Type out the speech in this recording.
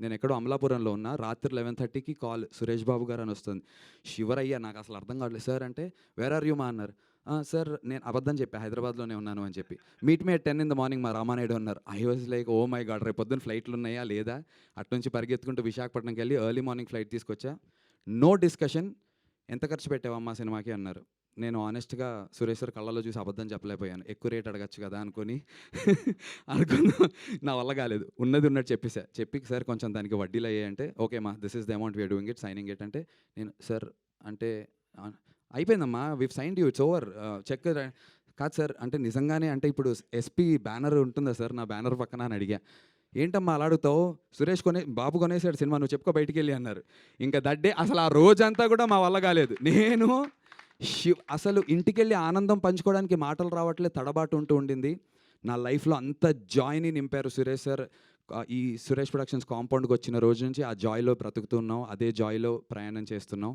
నేను ఎక్కడో అమలాపురంలో ఉన్నా రాత్రి లెవెన్ థర్టీకి కాల్ సురేష్ బాబు గారు అని వస్తుంది. శివరయ్య నాకు అసలు అర్థం కావట్లేదు. సార్ అంటే వేర్ ఆర్ యూ మా? అన్నారు. సార్ నేను అబద్ధం చెప్పి హైదరాబాద్లోనే ఉన్నాను అని చెప్పి. Meet me ten in the morning మా రామానాయుడు ఉన్నారు I was like oh my God రేపు పొద్దున్న ఫ్లైట్లు ఉన్నాయా లేదా? అట్నుంచి పరిగెత్తుకుంటూ విశాఖపట్నంకి వెళ్ళి ఎర్లీ మార్నింగ్ ఫ్లైట్ తీసుకొచ్చా? నో డిస్కషన్ ఎంత ఖర్చు పెట్టావమ్మా సినిమాకి? అన్నారు. నేను ఆనెస్ట్గా సురేష్ సార్ కళ్ళలో చూసి అబద్ధం చెప్పలేకపోయాను. ఎక్కువ రేట్ అడగచ్చు కదా అనుకొని అనుకున్నా నా వల్ల కాలేదు. ఉన్నది ఉన్నట్టు చెప్పేసా. చెప్పి సార్ కొంచెం దానికి వడ్డీలు అయ్యాయంటే ఓకే మా this is the amount we're doing it signing it అంటే నేను సార్ అంటే అయిపోయిందమ్మా. We sign you it's over check కాదు సార్ అంటే నిజంగానే అంటే ఇప్పుడు ఎస్పీ బ్యానర్ ఉంటుందా సార్? నా బ్యానర్ పక్కన అని అడిగా. ఏంటమ్మా అలా అడుగుతావు? సురేష్ కొనే బాబు కొనేసాడు సినిమా నువ్వు చెప్పుకో బయటికి వెళ్ళి అన్నారు. ఇంకా దడ్డే అసలు ఆ రోజంతా కూడా మా వల్ల కాలేదు. నేను శివ్ అసలు ఇంటికెళ్ళి ఆనందం పంచుకోవడానికి మాటలు రావట్లే తడబాటు ఉంటూ ఉండింది. నా లైఫ్లో అంత జాయ్ని నింపారు సురేష్ సార్. ఈ సురేష్ ప్రొడక్షన్స్ కాంపౌండ్కి వచ్చిన రోజు నుంచి ఆ జాయ్లో బ్రతుకుతున్నాం అదే జాయ్లో ప్రయాణం చేస్తున్నాం.